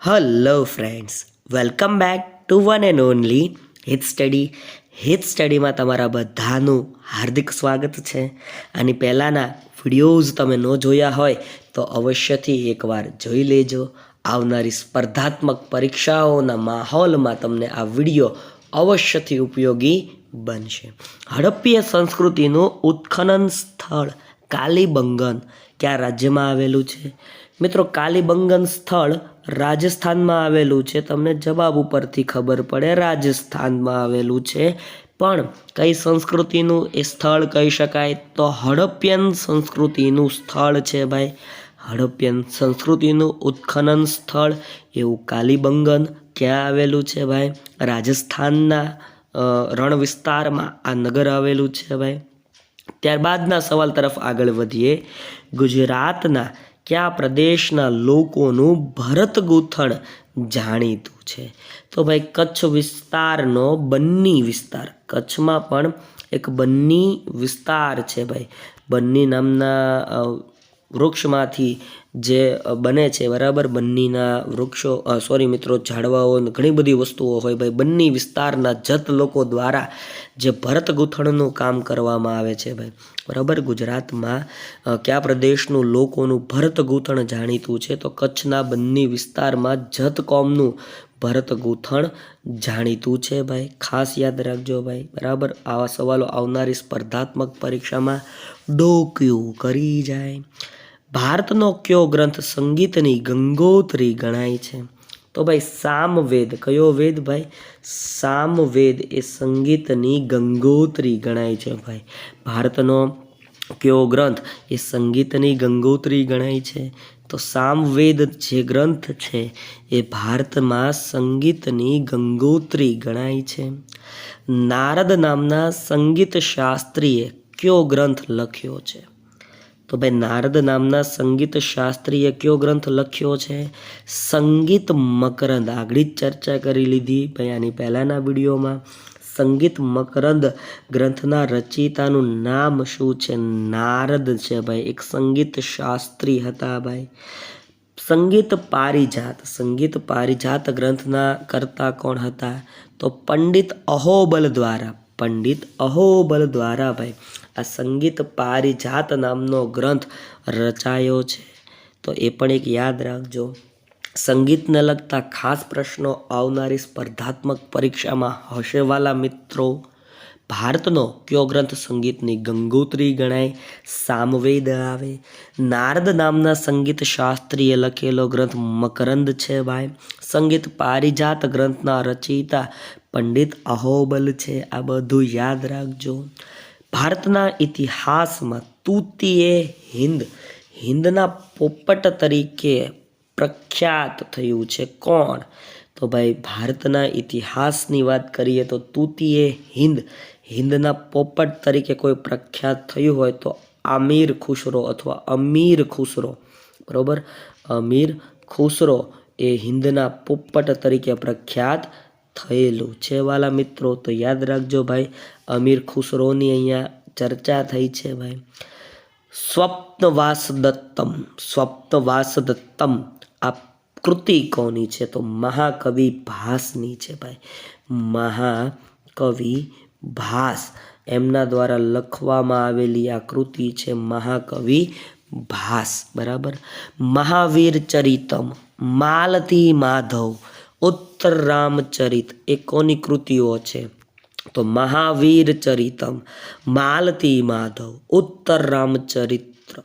Hello friends welcome back to one and only Hit study Hit સ્ટડીમાં તમારા બધાનું હાર્દિક સ્વાગત છે. અને પહેલાંના વિડીયોઝ તમે ન જોયા હોય તો અવશ્યથી એકવાર જોઈ લેજો. આવનારી સ્પર્ધાત્મક પરીક્ષાઓના માહોલમાં તમને આ વીડિયો અવશ્યથી ઉપયોગી બનશે. હડપ્પીય સંસ્કૃતિનું ઉત્ખનન સ્થળ કાલીબંગન. કયા રાજ્યમાં આવેલું છે? મિત્રો, કાલીબંગન સ્થળ રાજસ્થાનમાં આવેલું છે. તમને જવાબ ઉપરથી ખબર પડે, રાજસ્થાનમાં આવેલું છે. પણ કઈ સંસ્કૃતિનું એ સ્થળ કહી શકાય? તો હડપ્યન સંસ્કૃતિનું સ્થળ છે ભાઈ. હડપ્યન સંસ્કૃતિનું ઉત્ખનન સ્થળ એવું કાલીબંગન ક્યાં આવેલું છે ભાઈ? રાજસ્થાનના રણ વિસ્તારમાં આ નગર આવેલું છે ભાઈ. ત્યારબાદના સવાલ તરફ આગળ વધીએ. ગુજરાતના કયા પ્રદેશના લોકોનું ભરત ગૂંથણ જાણીતું છે? તો ભાઈ, કચ્છ વિસ્તારનો બન્ની વિસ્તાર. કચ્છમાં પણ એક બન્ની વિસ્તાર છે ભાઈ. બન્ની નામના વૃક્ષમાંથી જે બને છે, બરાબર? બન્નીના વૃક્ષો સોરી મિત્રો, ઝાડવાઓ ઘણી બધી વસ્તુઓ હોય ભાઈ. બન્ની વિસ્તારના જત લોકો દ્વારા જે ભરત ગૂંથણનું કામ કરવામાં આવે છે ભાઈ. બરાબર? ગુજરાતમાં કયા પ્રદેશનું લોકોનું ભરત ગૂંથણ જાણીતું છે? તો કચ્છના બન્ની વિસ્તારમાં જત કોમનું ભરત ગૂંથણ જાણીતું છે ભાઈ. ખાસ યાદ રાખજો ભાઈ. બરાબર? આવા સવાલો આવનારી સ્પર્ધાત્મક પરીક્ષામાં ડોક્યું કરી જાય. ભારતનો કયો ગ્રંથ સંગીતની ગંગોત્રી ગણાય છે? તો ભાઈ સામવેદ. કયો વેદ ભાઈ? સામવેદ એ સંગીતની ગંગોત્રી ગણાય છે ભાઈ. ભારતનો કયો ગ્રંથ એ સંગીતની ગંગોત્રી ગણાય છે? તો સામવેદ જે ગ્રંથ છે એ ભારતમાં સંગીતની ગંગોત્રી ગણાય છે. નારદ નામના સંગીત શાસ્ત્રીએ કયો ગ્રંથ લખ્યો છે? તો ભાઈ નારદ નામના સંગીત શાસ્ત્રીએ કયો ગ્રંથ લખ્યો છે? સંગીત મકરંદ. આગળ જ ચર્ચા કરી લીધી ભાઈ આની પહેલાંના વિડીયોમાં. સંગીત મકરંદ ગ્રંથના રચયિતાનું નામ શું છે? નારદ છે ભાઈ. એક સંગીત શાસ્ત્રી હતા ભાઈ. સંગીત પારિજાત. સંગીત પારિજાત ગ્રંથના કરતા કોણ હતા? તો પંડિત અહોબલ દ્વારા. પંડિત અહોબલ દ્વારા ભાઈ, આ સંગીત પારિજાત નામનો ગ્રંથ રચાયો છે. તો એ પણ એક યાદ રાખજો. સંગીતને લગતા ખાસ પ્રશ્નો આવનારી સ્પર્ધાત્મક પરીક્ષામાં હશે વાલા મિત્રો. ભારતનો કયો ગ્રંથ સંગીતની ગંગોત્રી ગણાય? સામવેદ આવે. નારદ નામના સંગીત શાસ્ત્રીએ લખેલો ગ્રંથ મકરંદ છે ભાઈ. સંગીત પારિજાત ગ્રંથના રચયિતા પંડિત અહોબલ છે, આ બધું યાદ રાખજો. ભારતના ઇતિહાસમાં તૂતીએ હિન્દ. હિન્દના પોપટ તરીકે પ્રખ્યાત થયું છે કોણ? તો ભાઈ, ભારતના ઇતિહાસની વાત કરીએ તો તૂતીએ હિન્દ. હિન્દના પોપટ તરીકે કોઈ પ્રખ્યાત થયું હોય તો આમીર ખુસરો અથવા અમીર ખુસરો. બરોબર? અમીર ખુસરો એ હિન્દના પોપટ તરીકે પ્રખ્યાત થયેલું છે. વાલા મિત્રો, તો યાદ રાખજો ભાઈ, અમીર ખુસરોની અહીંયા ચર્ચા થઈ છે ભાઈ. સ્વપ્નવાસ દત્તમ સ્વપ્નવાસ દત્તમ આ કૃતિ કોની છે? તો મહાકવિ ભાસની છે ભાઈ. મહાકવિ ભાસ. એમના દ્વારા લખવામાં આવેલી આ કૃતિ છે મહાકવિ ભાસ. બરાબર? મહાવીર ચરિતમ, માલતી માધવ ઉત્તર રામચરિત એ કોની કૃતિઓ છે? તો મહાવીર ચરિતમ, માલતી માધવ, ઉત્તર રામચરિત્ર.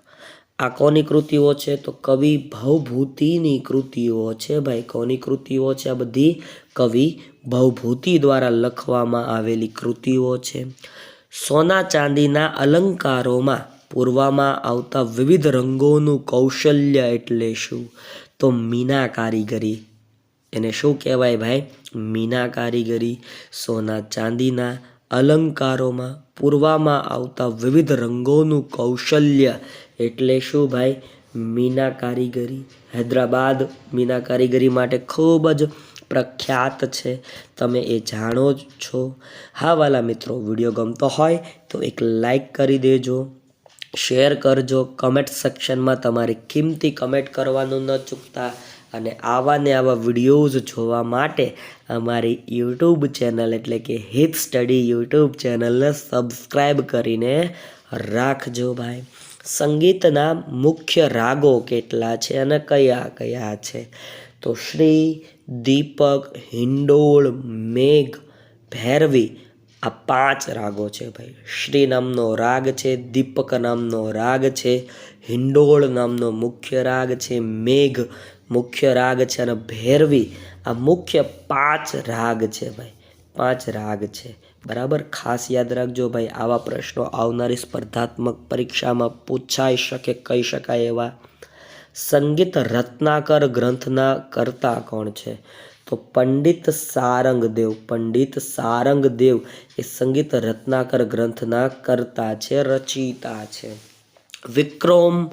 આ કોની કૃતિઓ છે? તો કવિ ભવભૂતિની કૃતિઓ છે ભાઈ. કોની કૃતિઓ છે? આ બધી કવિ ભવભૂતિ દ્વારા લખવામાં આવેલી કૃતિઓ છે. સોના ચાંદીના અલંકારોમાં પૂરવામાં આવતા વિવિધ રંગોનું કૌશલ્ય એટલે શું? તો મીના કારીગરી. એને શું કહેવાય ભાઈ? મીના કારીગરી, સોના ચાંદીના અલંકારોમાં પૂરવામાં આવતા વિવિધ રંગોનું કૌશલ્ય એટલે શું ભાઈ? મીના કારીગરી. હૈદરાબાદ મીના કારીગરી માટે ખૂબ જ પ્રખ્યાત છે. તમે એ જાણો જ છો. હા વાલા મિત્રો, વીડિયો ગમતો હોય તો એક લાઈક કરી દેજો, શેર કરજો. કમેન્ટ સેક્શનમાં તમારી કિંમતી કમેન્ટ કરવાનું ન ચૂકતા. અને આવા ને આવા વિડીયોઝ જોવા માટે અમારી યુટ્યુબ ચેનલ એટલે કે હિત સ્ટડી યુટ્યુબ ચેનલને સબસ્ક્રાઈબ કરીને રાખજો ભાઈ. સંગીતના મુખ્ય રાગો કેટલા છે અને કયા કયા છે? તો શ્રી, દીપક, હિંડોળ, મેઘ, ભૈરવી, આ પાંચ રાગો છે ભાઈ. શ્રી નામનો રાગ છે, દીપક નામનો રાગ છે, હિંડોળ નામનો મુખ્ય રાગ છે, મેઘ મુખ્ય રાગ છે અને ભૈરવી, આ મુખ્ય પાંચ રાગ છે ભાઈ. પાંચ રાગ છે. બરાબર? ખાસ યાદ રાખજો ભાઈ, આવા પ્રશ્નો આવનારી સ્પર્ધાત્મક પરીક્ષામાં પૂછાઈ શકે, કહી શકાય એવા. સંગીત રત્નાકર ગ્રંથના કરતા કોણ છે? તો પંડિત સારંગદેવ. પંડિત સારંગદેવ એ સંગીત રત્નાકર ગ્રંથના કરતા છે, રચિતા છે. વિક્રમ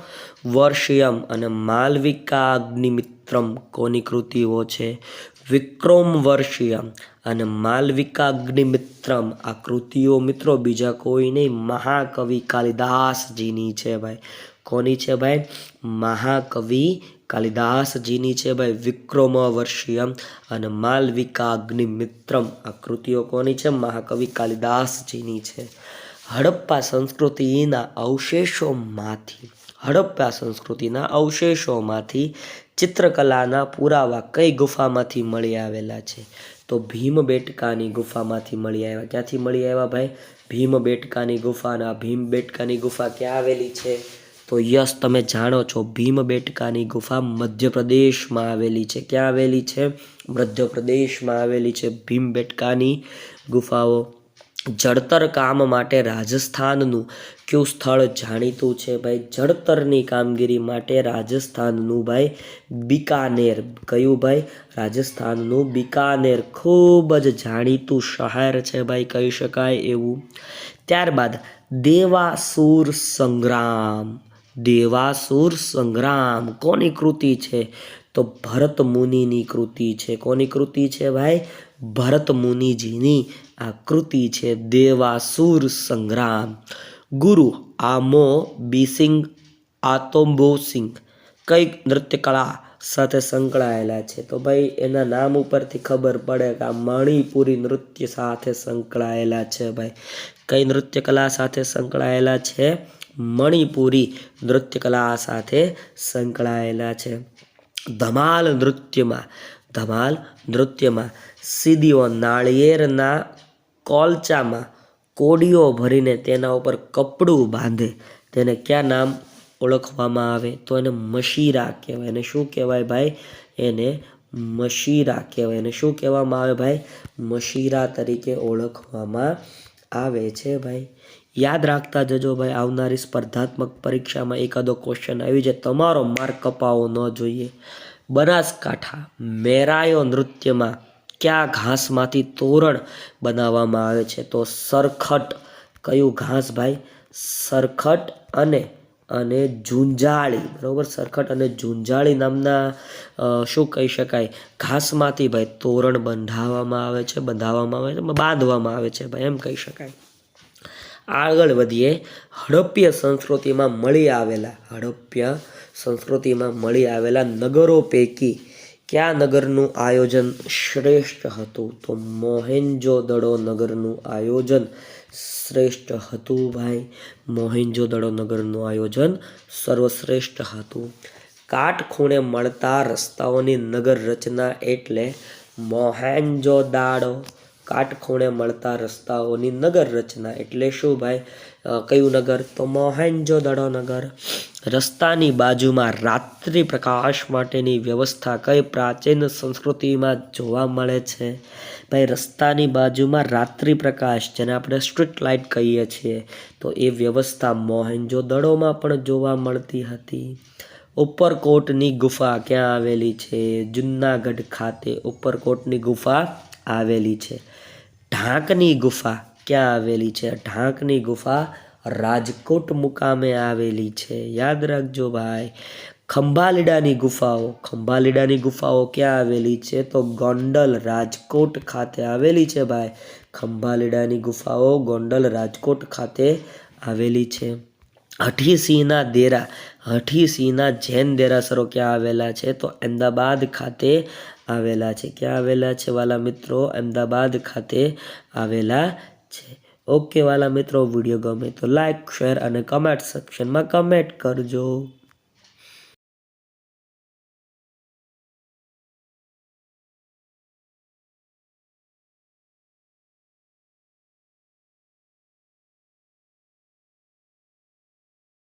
વર્ષિયમ અને માલવિકા અગ્નિમિત્રમ કોની કૃતિઓ છે? વિક્રમ વર્ષિયમ અને માલવિકા અગ્નિમિત્રમ આ કૃતિઓ મિત્રો બીજા કોઈ નહીં, મહાકવિ કાલિદાસજીની છે ભાઈ. કોની છે ભાઈ? મહાકવિ કાલિદાસજીની છે ભાઈ. વિક્રમ વર્ષિયમ અને માલવિકા અગ્નિમિત્રમ આ કૃતિઓ કોની છે? મહાકવિ કાલિદાસજીની છે. હડપ્પા સંસ્કૃતિના અવશેષોમાંથી, હડપ્પા સંસ્કૃતિના અવશેષોમાંથી ચિત્રકલાના પુરાવા કઈ ગુફામાંથી મળી આવેલા છે? તો ભીમબેટકાની ગુફામાંથી મળી આવ્યા. ક્યાંથી મળી આવ્યા ભાઈ? ભીમબેટકાની ગુફાના. ભીમબેટકાની ગુફા ક્યાં આવેલી છે? તો યસ, તમે જાણો છો ભીમબેટકાની ગુફા મધ્યપ્રદેશમાં આવેલી છે. ક્યાં આવેલી છે? મધ્યપ્રદેશમાં આવેલી છે ભીમબેટકાની ગુફાઓ. જળતર કામ માટે રાજસ્થાનનું કયું સ્થળ જાણીતું છે? ભાઈ, જળતરની કામગીરી માટે રાજસ્થાનનું ભાઈ બિકાનેર. કયું ભાઈ? રાજસ્થાનનું બિકાનેર ખૂબ જ જાણીતું શહેર છે ભાઈ, કહી શકાય એવું. ત્યારબાદ દેવાસુર સંગ્રામ. દેવાસુર સંગ્રામ કોની કૃતિ છે? તો ભરત મુનિની કૃતિ છે. કોની કૃતિ છે ભાઈ? ભરત મુનિજીની આ કૃતિ છે દેવાસુર સંગ્રામ. ગુરુ આમો બીસિંગ આતોમ્બોસિંગ કઈ નૃત્યકળા સાથે સંકળાયેલા છે. તો ભાઈ, એના નામ ઉપરથી ખબર પડે કે આ મણિપુરી નૃત્ય સાથે સંકળાયેલા છે ભાઈ. કઈ નૃત્યકલા સાથે સંકળાયેલા છે? મણિપુરી નૃત્યકલા સાથે સંકળાયેલા છે. ધમાલ નૃત્યમાં ધમાલ નૃત્યમાં સીદીઓ નાળિયેરના કોલચામાં કોડીઓ ભરીને તેના ઉપર કપડું બાંધે. તેને ક્યાં નામ ઓળખવામાં આવે? તો એને મશીરા કહેવાય. એને શું કહેવાય ભાઈ? એને મશીરા કહેવાય. એને શું કહેવામાં આવે ભાઈ? મશીરા તરીકે ઓળખવામાં આવે છે ભાઈ. યાદ રાખતા જજો ભાઈ, આવનારી સ્પર્ધાત્મક પરીક્ષામાં એકાદો ક્વેશ્ચન આવી જાય. તમારો માર્ક કપાવો ન જોઈએ. બનાસકાંઠા મેરાયો નૃત્યમાં કયા ઘાસમાંથી તોરણ બનાવવામાં આવે છે? તો સરખટ, કયું ઘાસ ભાઈ? સરખટ અને અને ઝુંઝાળી, બરાબર? સરખટ અને ઝુંઝાળી નામના શું કહી શકાય? ઘાસમાંથી ભાઈ તોરણ બંધાવવામાં આવે છે, બંધાવવામાં આવે છે બાંધવામાં આવે છે ભાઈ, એમ કહી શકાય. આગળ વધીએ. હડપ્ય સંસ્કૃતિમાં મળી આવેલા હડપ્ય સંસ્કૃતિમાં મળી આવેલા નગરો પૈકી કયા નગરનું આયોજન શ્રેષ્ઠ હતું? તો મોહેન્જો દડો નગરનું આયોજન શ્રેષ્ઠ હતું ભાઈ. મોહેન્જો દડો નગરનું આયોજન સર્વશ્રેષ્ઠ હતું. કાટખૂણે મળતા રસ્તાઓની નગર રચના એટલે મોહેન્જો દાડો. કાટખૂણે મળતા રસ્તાઓની નગર રચના એટલે શું ભાઈ? કયું નગર? તો મોહેન્જો દડો નગર. રસ્તાની બાજુમાં રાત્રિ પ્રકાશ માટેની વ્યવસ્થા કઈ પ્રાચીન સંસ્કૃતિમાં જોવા મળે છે? ભાઈ, રસ્તાની બાજુમાં રાત્રિ પ્રકાશ, જેને આપણે સ્ટ્રીટ લાઇટ કહીએ છીએ, તો એ વ્યવસ્થા મોહેન્જો દડોમાં પણ જોવા મળતી હતી. ઉપરકોટની ગુફા ક્યાં આવેલી છે? જુનાગઢ ખાતે ઉપરકોટની ગુફા આવેલી છે. ઢાંકની ગુફા ક્યાં આવેલી છે? ઢાંકની ગુફા રાજકોટ મુકામે આવેલી છે. યાદ રાખજો ભાઈ, ખંભાલીડાની ગુફાઓ ખંભાલીડાની ગુફાઓ ક્યાં આવેલી છે? તો ગોંડલ રાજકોટ ખાતે આવેલી છે ભાઈ. ખંભાલીડાની ગુફાઓ ગોંડલ રાજકોટ ખાતે આવેલી છે. હઠીસિંહના દેરા, હઠીસિંહના જૈન દેરાસરો ક્યાં આવેલા છે? તો અમદાવાદ ખાતે આવેલા છે. ક્યાં આવેલા છે? વાલા મિત્રો, અમદાવાદ ખાતે આવેલા છે. ઓકે વાલા મિત્રો, વીડિયો ગમે તો લાઇક શેર અને કમેન્ટ સેક્શનમાં કમેન્ટ કરજો.